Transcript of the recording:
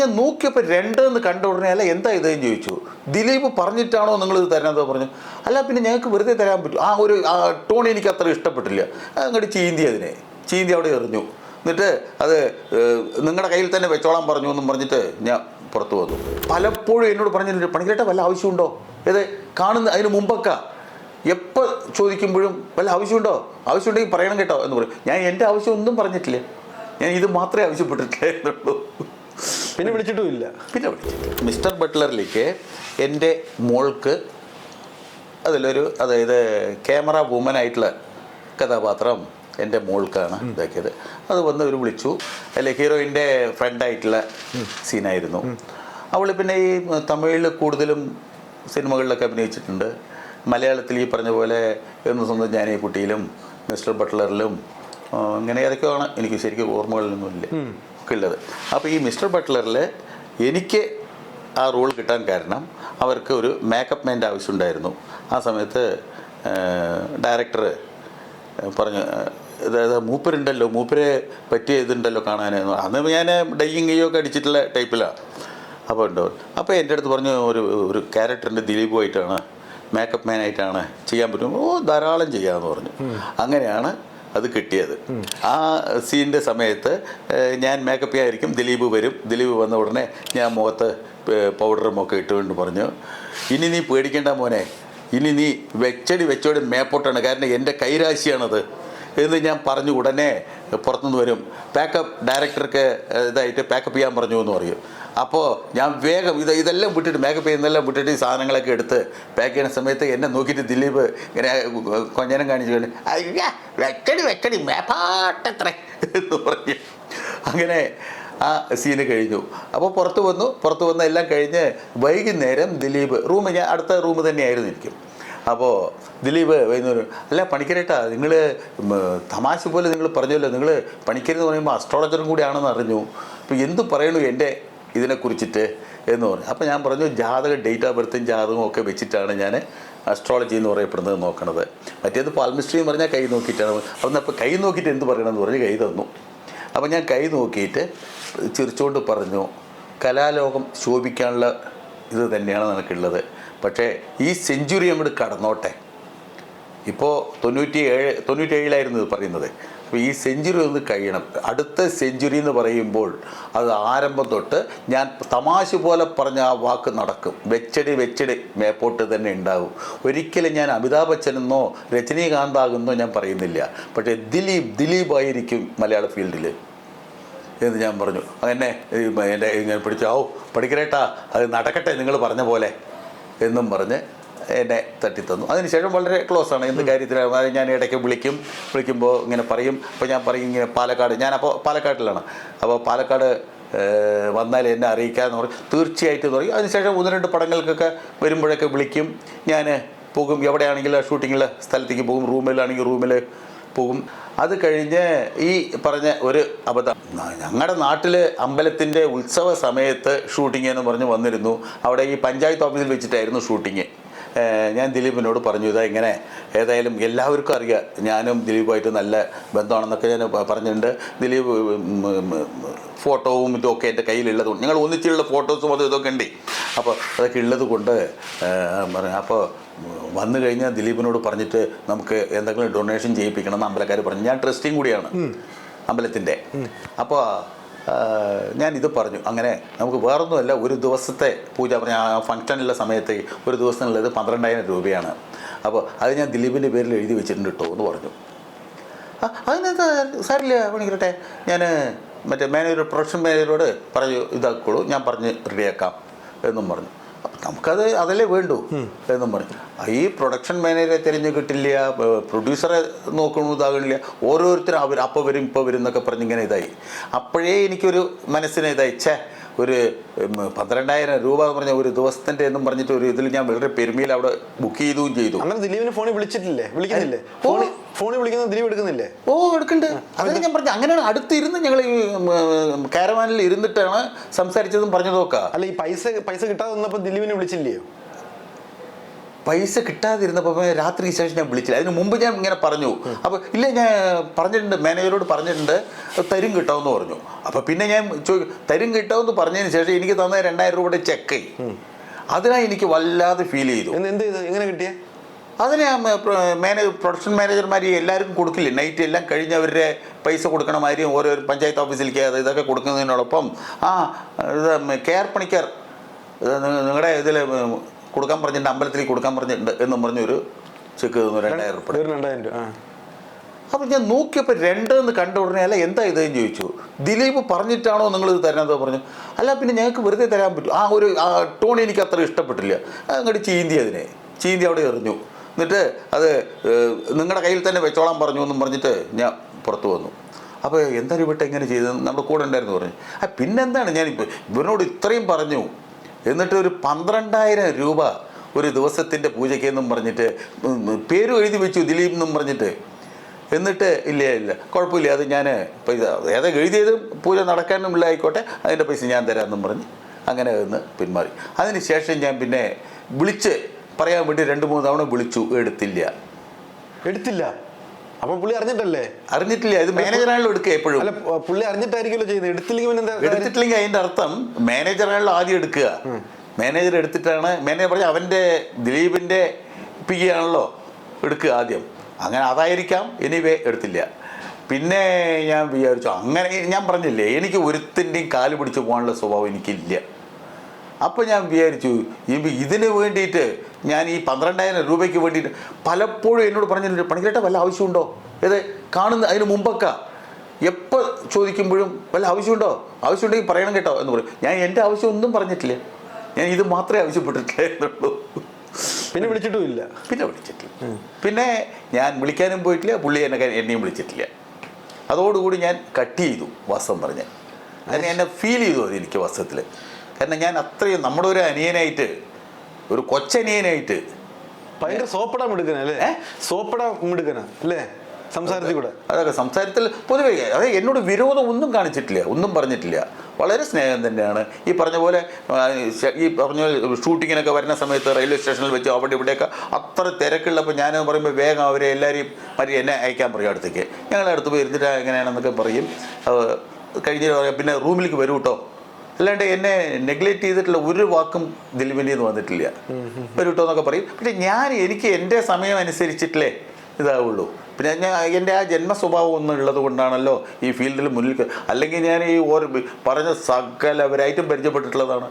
ഞാൻ നോക്കിയപ്പോൾ രണ്ട് എന്ന് കണ്ട ഉടനെ അല്ല എന്താ ഇതെന്ന് ചോദിച്ചു. ദിലീപ് പറഞ്ഞിട്ടാണോ നിങ്ങൾ ഇത് തരാൻ പറഞ്ഞു. അല്ല പിന്നെ ഞങ്ങൾക്ക് വെറുതെ തരാൻ പറ്റും. ആ ഒരു ടോൺ എനിക്ക് അത്ര ഇഷ്ടപ്പെട്ടില്ല. അങ്ങോട്ട് ചീന്തി അതിനെ. ചീന്തി അവിടെ എറിഞ്ഞു. എന്നിട്ട് അത് നിങ്ങളുടെ കയ്യിൽ തന്നെ വെച്ചോളാൻ പറഞ്ഞു എന്നും പറഞ്ഞിട്ട് ഞാൻ പുറത്തു വന്നു. പലപ്പോഴും എന്നോട് പറഞ്ഞിട്ടുണ്ട് പണിക്കരട്ട വല്ല ആവശ്യമുണ്ടോ? ഏത് കാണുന്ന അതിന് മുമ്പൊക്കെ എപ്പോൾ ചോദിക്കുമ്പോഴും വല്ല ആവശ്യമുണ്ടോ? ആവശ്യമുണ്ടെങ്കിൽ പറയണം കേട്ടോ എന്ന് പറയും. ഞാൻ എന്റെ ആവശ്യം ഒന്നും പറഞ്ഞിട്ടില്ല. ഞാൻ ഇത് മാത്രമേ ആവശ്യപ്പെട്ടിട്ടില്ലായിരുന്നുള്ളൂ പിന്നെ വിളിച്ചിട്ടുമില്ല. പിന്നെ വിളിച്ചിട്ട് മിസ്റ്റർ ബട്ട്ലറിലേക്ക് എന്റെ മോൾക്ക് അതിലൊരു അതായത് ക്യാമറ വുമൻ ആയിട്ടുള്ള കഥാപാത്രം എന്റെ മോൾക്കാണ് ഇതാക്കിയത്. അത് വന്ന് ഒരു വിളിച്ചു. അല്ലെ ഹീറോയിന്റെ ഫ്രണ്ടായിട്ടുള്ള സീനായിരുന്നു. അവൾ പിന്നെ ഈ തമിഴിൽ കൂടുതലും സിനിമകളിലൊക്കെ അഭിനയിച്ചിട്ടുണ്ട്. മലയാളത്തിൽ ഈ പറഞ്ഞ പോലെ എന്ന് സ്വന്തം ഞാനീ കുട്ടിയിലും മിസ്റ്റർ ബട്ട്ലറിലും ഇങ്ങനെ ഏതൊക്കെയാണ് എനിക്ക് ശരിക്കും ഓർമ്മകളിലൊന്നുമില്ല. ഒക്കെ ഉള്ളത്. അപ്പോൾ ഈ മിസ്റ്റർ ബട്ട്ലറിൽ എനിക്ക് ആ റോൾ കിട്ടാൻ കാരണം അവർക്ക് ഒരു മേക്കപ്പ് മാന്റെ ആവശ്യമുണ്ടായിരുന്നു. ആ സമയത്ത് ഡയറക്ടർ പറഞ്ഞു അതായത് മൂപ്പരുണ്ടല്ലോ മൂപ്പരെ പറ്റിയ ഇതുണ്ടല്ലോ കാണാനായിരുന്നു അന്ന് ഞാൻ ഡൈയിങ് ഒക്കെ അടിച്ചിട്ടുള്ള ടൈപ്പിലാണ് അപ്പോൾ ഉണ്ടോ? അപ്പോൾ എന്റെ അടുത്ത് പറഞ്ഞു ഒരു ഒരു ക്യാരക്ടറിന്റെ ദിലീപുമായിട്ടാണ് മേക്കപ്പ് മാനായിട്ടാണ് ചെയ്യാൻ പറ്റും. ഓ ധാരാളം ചെയ്യാമെന്ന് പറഞ്ഞു. അങ്ങനെയാണ് അത് കിട്ടിയത്. ആ സീന്റെ സമയത്ത് ഞാൻ മേക്കപ്പ് ആയിരിക്കും ദിലീപ് വരും. ദിലീപ് വന്ന ഉടനെ ഞാൻ മുഖത്ത് പൗഡറും ഒക്കെ ഇട്ടുകൊണ്ട് പറഞ്ഞു ഇനി നീ പേടിക്കേണ്ട മോനെ. ഇനി നീ വെച്ചടി വെച്ചോടി മേപ്പോട്ടാണ്. കാരണം എന്റെ കൈരാശിയാണത്. എന്ന് ഞാൻ പറഞ്ഞു ഉടനെ പുറത്തുനിന്ന് വരും. പാക്കപ്പ് ഡയറക്ടർക്ക് ഇതായിട്ട് പാക്കപ്പ് ചെയ്യാൻ പറഞ്ഞു എന്ന് പറയും. അപ്പോൾ ഞാൻ വേഗം ഇത് ഇതെല്ലാം വിട്ടിട്ട് മേക്കപ്പ് ചെയ്യുന്നതെല്ലാം വിട്ടിട്ട് ഈ സാധനങ്ങളൊക്കെ എടുത്ത് പാക്ക് ചെയ്യുന്ന സമയത്ത് എന്നെ നോക്കിയിട്ട് ദിലീപ് ഇങ്ങനെ കൊഞ്ഞനം കാണിച്ചു അയ്യ വെക്കടി വെക്കടി മേപ്പാട്ടത്ര എന്ന് പറഞ്ഞു. അങ്ങനെ ആ സീന് കഴിഞ്ഞു. അപ്പോൾ പുറത്ത് വന്നു പുറത്ത് വന്ന എല്ലാം കഴിഞ്ഞ് വൈകുന്നേരം ദിലീപ് റൂം ഞാൻ അടുത്ത റൂം തന്നെയായിരുന്നു എനിക്കും അപ്പോൾ ദിലീപ് വൈകുന്നേരം അല്ല പണിക്കരേട്ടാ നിങ്ങൾ തമാശ പോലെ നിങ്ങൾ പറഞ്ഞല്ലോ നിങ്ങൾ പണിക്കരെന്ന് പറയുമ്പോൾ അസ്ട്രോളജറും കൂടിയാണെന്ന് അറിഞ്ഞു. അപ്പോൾ എന്ത് പറയണു എന്റെ ഇതിനെക്കുറിച്ചിട്ട് എന്ന് പറഞ്ഞു. അപ്പോൾ ഞാൻ പറഞ്ഞു ജാതക ഡേറ്റ് ഓഫ് ബർത്തും ജാതകവും ഒക്കെ വെച്ചിട്ടാണ് ഞാൻ അസ്ട്രോളജി എന്ന് പറയപ്പെടുന്നത് നോക്കണത്. മറ്റേത് പാൽമിസ്ട്രി എന്ന് പറഞ്ഞാൽ കൈ നോക്കിയിട്ടാണ്. അപ്പം അപ്പോൾ കൈ നോക്കിയിട്ട് എന്ത് പറയണമെന്ന് പറഞ്ഞ് കൈ തന്നു. അപ്പോൾ ഞാൻ കൈ നോക്കിയിട്ട് ചിരിച്ചുകൊണ്ട് പറഞ്ഞു കലാലോകം ശോഭിക്കാനുള്ള ഇത് തന്നെയാണ് നിനക്കുള്ളത്. പക്ഷേ ഈ സെഞ്ചുറി അങ്ങോട്ട് കടന്നോട്ടെ. ഇപ്പോൾ തൊണ്ണൂറ്റി ഏഴ് തൊണ്ണൂറ്റി ഏഴിലായിരുന്നു ഇത് പറയുന്നത്. അപ്പോൾ ഈ സെഞ്ചുറി ഒന്ന് കഴിയണം. അടുത്ത സെഞ്ചുറി എന്ന് പറയുമ്പോൾ അത് ആരംഭം തൊട്ട് ഞാൻ തമാശ പോലെ പറഞ്ഞ ആ വാക്ക് നടക്കും. വെച്ചടി വെച്ചടി മേപ്പോട്ട് തന്നെ ഉണ്ടാകും ഒരിക്കലും ഞാൻ അമിതാഭ് ബച്ചനെന്നോ രജനീകാന്താകുന്നോ ഞാൻ പറയുന്നില്ല. പക്ഷേ ദിലീപ് ദിലീപ് ആയിരിക്കും മലയാള ഫീൽഡിൽ എന്ന് ഞാൻ പറഞ്ഞു. അങ്ങനെ എന്റെ ഇങ്ങനെ പിടിച്ചു ഓ പഠിക്കരേട്ടാ അത് നടക്കട്ടെ നിങ്ങൾ പറഞ്ഞ പോലെ എന്നും പറഞ്ഞ് എന്നെ തട്ടിത്തന്നു. അതിനുശേഷം വളരെ ക്ലോസ് ആണ്. എന്ത് കാര്യത്തിലാണ് ഞാൻ ഇടയ്ക്ക് വിളിക്കും. വിളിക്കുമ്പോൾ ഇങ്ങനെ പറയും. അപ്പോൾ ഞാൻ പറയും ഇങ്ങനെ പാലക്കാട് ഞാനപ്പോൾ പാലക്കാട്ടിലാണ്. അപ്പോൾ പാലക്കാട് വന്നാൽ എന്നെ അറിയിക്കാമെന്ന് പറയും. തീർച്ചയായിട്ടും എന്ന് പറയും. അതിനുശേഷം ഒന്ന് രണ്ട് പടങ്ങൾക്കൊക്കെ വരുമ്പോഴൊക്കെ വിളിക്കും. ഞാൻ പോകും. എവിടെയാണെങ്കിലും ഷൂട്ടിങ്ങിൽ സ്ഥലത്തേക്ക് പോകും. റൂമിലാണെങ്കിൽ റൂമിൽ പോകും. അത് കഴിഞ്ഞ് ഈ പറഞ്ഞ ഒരു അബദ്ധം ഞങ്ങളുടെ നാട്ടിൽ അമ്പലത്തിന്റെ ഉത്സവ സമയത്ത് ഷൂട്ടിംഗ് എന്ന് പറഞ്ഞ് വന്നിരുന്നു. അവിടെ ഈ പഞ്ചായത്ത് ഓഫീസിൽ വെച്ചിട്ടായിരുന്നു ഷൂട്ടിങ് ഞാൻ ദിലീപിനോട് പറഞ്ഞു ഇതാ ഇങ്ങനെ ഏതായാലും എല്ലാവർക്കും അറിയാം ഞാനും ദിലീപുമായിട്ട് നല്ല ബന്ധമാണെന്നൊക്കെ ഞാൻ പറഞ്ഞിട്ടുണ്ട്. ദിലീപ് ഫോട്ടോവും ഇതൊക്കെ എന്റെ കയ്യിലുള്ളത് കൊണ്ട് ഞങ്ങൾ ഒന്നിച്ചുള്ള ഫോട്ടോസും അതും ഇതൊക്കെ ഉണ്ട്. അപ്പോൾ അതൊക്കെ ഉള്ളത് കൊണ്ട് പറഞ്ഞു അപ്പോൾ വന്നു കഴിഞ്ഞാൽ ദിലീപിനോട് പറഞ്ഞിട്ട് നമുക്ക് എന്തെങ്കിലും ഡൊണേഷൻ ചെയ്യിപ്പിക്കണം എന്ന് അമ്പലക്കാർ പറഞ്ഞു. ഞാൻ ട്രസ്റ്റിയും കൂടിയാണ് അമ്പലത്തിന്റെ. അപ്പോൾ ഞാൻ ഇത് പറഞ്ഞു. അങ്ങനെ നമുക്ക് വേറൊന്നുമല്ല ഒരു ദിവസത്തെ പൂജ. പറഞ്ഞ ആ ഫംഗ്ഷനുള്ള സമയത്ത് ഒരു ദിവസത്തിനുള്ളത് പന്ത്രണ്ടായിരം രൂപയാണ്. അപ്പോൾ അത് ഞാൻ ദിലീപിന്റെ പേരിൽ എഴുതി വെച്ചിട്ടുണ്ട് കേട്ടോ എന്ന് പറഞ്ഞു. അതിനെന്താ സാരില്ല പണിക്കട്ടെ ഞാൻ മറ്റേ മാനേജർ പ്രൊഡക്ഷൻ മാനേജറോട് പറഞ്ഞു ഇതാക്കോളൂ ഞാൻ പറഞ്ഞ് റെഡിയാക്കാം എന്നും പറഞ്ഞു. നമുക്കത് അതല്ലേ വേണ്ടു എന്നും പറഞ്ഞു. ഈ പ്രൊഡക്ഷൻ മാനേജറെ തിരഞ്ഞു കിട്ടില്ല പ്രൊഡ്യൂസറെ നോക്കണു ഇതാകണില്ല. ഓരോരുത്തരും അവർ അപ്പോൾ വരും ഇപ്പോൾ വരും എന്നൊക്കെ പറഞ്ഞ് ഇങ്ങനെ ഇതായി. അപ്പോഴേ എനിക്കൊരു മനസ്സിന് ഇതായി ഛേ ഒരു പന്ത്രണ്ടായിരം രൂപ എന്ന് പറഞ്ഞ ഒരു ദിവസത്തിന്റെ എന്നും പറഞ്ഞിട്ട് ഒരു ഇതിൽ ഞാൻ വളരെ പെരുമയിൽ അവിടെ ബുക്ക് ചെയ്തും ചെയ്തു. അങ്ങനെ ദിലീപിന് ഫോണിൽ വിളിച്ചിട്ടില്ലേ? വിളിക്കുന്നില്ലേ? ഫോണ് ഫോണിൽ ഫോണിൽ വിളിക്കുന്ന ദിലീപ് എടുക്കുന്നില്ലേ? ഓ എടുക്കണ്ട് അതാണ് ഞാൻ പറഞ്ഞു അങ്ങനെയാണ് അടുത്തിരുന്ന് ഞങ്ങൾ ഈ കാരവാനിൽ ഇരുന്നിട്ടാണ് സംസാരിച്ചതും പറഞ്ഞതൊക്കെ അല്ല ഈ പൈസ പൈസ കിട്ടാതെ വന്നപ്പോൾ ദിലീപിനെ വിളിച്ചില്ലയോ? പൈസ കിട്ടാതിരുന്നപ്പോൾ രാത്രി ശേഷം ഞാൻ വിളിച്ചില്ല. അതിന് മുമ്പ് ഞാൻ ഇങ്ങനെ പറഞ്ഞു. അപ്പോൾ ഇല്ല ഞാൻ പറഞ്ഞിട്ടുണ്ട് മാനേജറോട് പറഞ്ഞിട്ടുണ്ട് തരും കിട്ടാമെന്ന് പറഞ്ഞു. അപ്പോൾ പിന്നെ ഞാൻ ചോദിക്കും തരും കിട്ടാമെന്ന് പറഞ്ഞതിന് ശേഷം എനിക്ക് തന്ന രണ്ടായിരം രൂപയുടെ ചെക്ക് അതിനാ എനിക്ക് വല്ലാതെ ഫീൽ ചെയ്തു. എന്ത് ചെയ്തു? എങ്ങനെ കിട്ടിയേ? അതിന് മാനേജർ പ്രൊഡക്ഷൻ മാനേജർമാർ എല്ലാവർക്കും കൊടുക്കില്ലേ? നൈറ്റ് എല്ലാം കഴിഞ്ഞ് അവരുടെ പൈസ കൊടുക്കണ മാതിരി ഓരോ പഞ്ചായത്ത് ഓഫീസിലേക്ക് അത് ഇതൊക്കെ കൊടുക്കുന്നതിനോടൊപ്പം ആ ഇത് കെയർ പണിക്കർ നിങ്ങളുടെ ഇതിൽ കൊടുക്കാൻ പറഞ്ഞിട്ടുണ്ട് അമ്പലത്തിൽ കൊടുക്കാൻ പറഞ്ഞിട്ടുണ്ട് എന്നും പറഞ്ഞൊരു ചെക്ക് തന്നു രണ്ടായിരം രൂപ രണ്ടായിരം രൂപ അപ്പം ഞാൻ നോക്കിയപ്പോൾ രണ്ട് എന്ന് കണ്ട ഉടനെ അല്ല എന്താ ഇതെന്ന് ചോദിച്ചു. ദിലീപ് പറഞ്ഞിട്ടാണോ നിങ്ങൾ ഇത് തരാനത് പറഞ്ഞു. അല്ല പിന്നെ ഞങ്ങൾക്ക് വെറുതെ തരാൻ പറ്റും. ആ ഒരു ടോണി ടോൺ എനിക്ക് അത്ര ഇഷ്ടപ്പെട്ടില്ല. അങ്ങോട്ട് ചീന്തി അതിനെ. ചീന്തി അവിടെ എറിഞ്ഞു. എന്നിട്ട് അത് നിങ്ങളുടെ കയ്യിൽ തന്നെ വെച്ചോളാൻ പറഞ്ഞു എന്നും പറഞ്ഞിട്ട് ഞാൻ പുറത്തു വന്നു. അപ്പോൾ എന്താ ഇവിടെ എങ്ങനെ ചെയ്തത്? നമ്മുടെ കൂടെ ഉണ്ടായിരുന്നു പറഞ്ഞു. ആ പിന്നെന്താണ് ഞാനിപ്പോൾ ഇവനോട് ഇത്രയും പറഞ്ഞു. എന്നിട്ട് ഒരു പന്ത്രണ്ടായിരം രൂപ ഒരു ദിവസത്തിന്റെ പൂജയ്ക്ക് എന്നും പറഞ്ഞിട്ട് പേര് എഴുതി വെച്ചു ദിലീപ് എന്നും പറഞ്ഞിട്ട്. എന്നിട്ട് ഇല്ല ഇല്ല കുഴപ്പമില്ല അത് ഞാൻ പൈസ ഏതാ എഴുതിയത് പൂജ നടക്കാനും ഇല്ല ആയിക്കോട്ടെ അതിന്റെ പൈസ ഞാൻ തരാമെന്നും പറഞ്ഞ് അങ്ങനെ നിന്ന് പിന്മാറി. അതിന് ശേഷം ഞാൻ പിന്നെ വിളിച്ച് പറയാൻ വേണ്ടി രണ്ട് മൂന്ന് തവണ വിളിച്ചു എടുത്തില്ല. എടുത്തില്ല. അപ്പൊ പുള്ളി അറിഞ്ഞിട്ടല്ലേ? അറിഞ്ഞിട്ടില്ല. ഇത് മാനേജറാണല്ലോ എടുക്കുക എപ്പോഴും. അല്ല പുള്ളി അറിഞ്ഞിട്ടായിരിക്കുമല്ലോ ചെയ്യുന്നത്. എടുത്തില്ലെങ്കിൽ പിന്നെ എന്താ? എടുത്തിട്ടില്ലെങ്കിൽ അതിന്റെ അർത്ഥം മാനേജറാണല്ലോ ആദ്യം എടുക്കുക. മാനേജർ എടുത്തിട്ടാണ് മാനേജർ പറഞ്ഞ അവന്റെ ദിലീപിന്റെ പി ആണല്ലോ എടുക്കുക ആദ്യം. അങ്ങനെ അതായിരിക്കാം എനിവേ എടുത്തില്ല. പിന്നെ ഞാൻ വിചാരിച്ചു അങ്ങനെ ഞാൻ പറഞ്ഞില്ലേ എനിക്ക് ഒരുത്തിന്റെയും കാൽ പിടിച്ച് പോകാനുള്ള സ്വഭാവം എനിക്കില്ല. അപ്പോൾ ഞാൻ വിചാരിച്ചു ഇതിന് വേണ്ടിയിട്ട് ഞാൻ ഈ പന്ത്രണ്ടായിരം രൂപയ്ക്ക് വേണ്ടിയിട്ട് പലപ്പോഴും എന്നോട് പറഞ്ഞിട്ടുണ്ട് പണിക്കേട്ട വല്ല ആവശ്യമുണ്ടോ? ഏത് കാണുന്ന അതിന് മുമ്പൊക്കെ. എപ്പോൾ ചോദിക്കുമ്പോഴും വല്ല ആവശ്യമുണ്ടോ? ആവശ്യമുണ്ടെങ്കിൽ പറയണം കേട്ടോ എന്ന് പറയും. ഞാൻ എന്റെ ആവശ്യം ഒന്നും പറഞ്ഞിട്ടില്ല. ഞാൻ ഇത് മാത്രമേ ആവശ്യപ്പെട്ടിട്ടുള്ളൂ പിന്നെ വിളിച്ചിട്ടും ഇല്ല. പിന്നെ വിളിച്ചിട്ടില്ല. പിന്നെ ഞാൻ വിളിക്കാനും പോയിട്ടില്ല പുള്ളി എന്നെ എന്നെയും വിളിച്ചിട്ടില്ല. അതോടുകൂടി ഞാൻ കട്ട് ചെയ്തു വാസ്തവം പറഞ്ഞ് അതിനെ എന്നെ ഫീൽ ചെയ്തു അത് എനിക്ക് വാസ്തവത്തിൽ കാരണം ഞാൻ അത്രയും നമ്മുടെ ഒരു അനിയനായിട്ട് ഒരു കൊച്ചനിയനായിട്ട്. ഭയങ്കര സോപ്പട മിടുക്കന അല്ലേ? സോപ്പടം മിടുക്കന അല്ലേ? സംസാരത്തിൽ കൂടെ. അതൊക്കെ സംസാരത്തിൽ പൊതുവെ അതായത് എന്നോട് വിരോധം ഒന്നും കാണിച്ചിട്ടില്ല ഒന്നും പറഞ്ഞിട്ടില്ല. വളരെ സ്നേഹം തന്നെയാണ്. ഈ പറഞ്ഞ പോലെ ഈ പറഞ്ഞ പോലെ ഷൂട്ടിങ്ങിനൊക്കെ വരുന്ന സമയത്ത് റെയിൽവേ സ്റ്റേഷനിൽ വെച്ച് അവിടെ ഇവിടെയൊക്കെ അത്ര തിരക്കുള്ളപ്പോൾ ഞാൻ പറയുമ്പോൾ വേഗം അവരെ എല്ലാവരെയും മറ്റേ എന്നെ അയക്കാൻ പറയും അടുത്തേക്ക്. ഞങ്ങൾ അടുത്ത് പോയി ഇരുന്നിട്ട് എങ്ങനെയാണെന്നൊക്കെ പറയും. അത് കഴിഞ്ഞ് പിന്നെ റൂമിലേക്ക് വരൂ കേട്ടോ അല്ലാണ്ട് എന്നെ നെഗ്ലക്റ്റ് ചെയ്തിട്ടുള്ള ഒരു വാക്കും ദിലീപിന്റെ നിന്ന് വന്നിട്ടില്ല. ഒരു പറയും. പക്ഷെ ഞാൻ എനിക്ക് എന്റെ സമയം അനുസരിച്ചിട്ടില്ലേ ഇതാവുള്ളൂ. പിന്നെ ഞാൻ എന്റെ ആ ജന്മ സ്വഭാവം ഒന്നും ഉള്ളത് കൊണ്ടാണല്ലോ ഈ ഫീൽഡിൽ മുന്നിൽ അല്ലെങ്കിൽ ഞാൻ ഈ ഓരോ പറഞ്ഞ സകലവരായിട്ടും പരിചയപ്പെട്ടിട്ടുള്ളതാണ്.